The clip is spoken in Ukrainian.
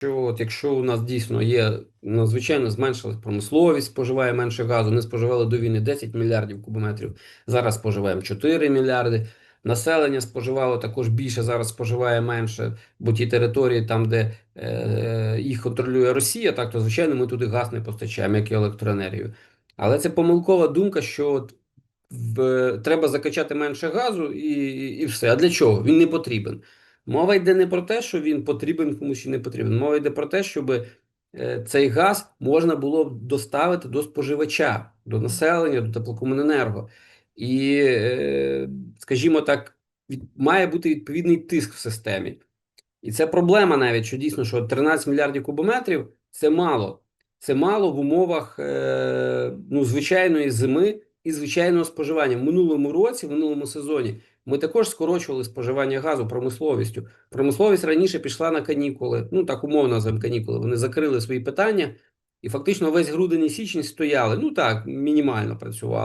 що от якщо у нас дійсно є надзвичайно зменшилась промисловість, споживає менше газу, не споживали до війни 10 мільярдів кубометрів, зараз споживаємо 4 мільярди. Населення споживало також більше, зараз споживає менше, бо ті території, там, де е, їх контролює Росія, так то звичайно ми туди газ не постачаємо, як і електроенергію. Але це помилкова думка, що от в, треба закачати менше газу і, і все. А для чого? Він не потрібен. Мова йде не про те, що він потрібен комусь чи не потрібен. Мова йде про те, щоб е, цей газ можна було доставити до споживача, до населення, до теплокомуненерго. І, е, скажімо так, має бути відповідний тиск в системі. І це проблема навіть, що дійсно, що 13 мільярдів кубометрів це мало. Це мало в умовах е, ну, звичайної зими і звичайного споживання. В минулому році, в минулому сезоні, ми також скорочували споживання газу промисловістю. Промисловість раніше пішла на канікули, ну так умовно називаємо канікули. Вони закрили свої питання, і фактично весь грудень і січень стояли. Ну так, мінімально працювали.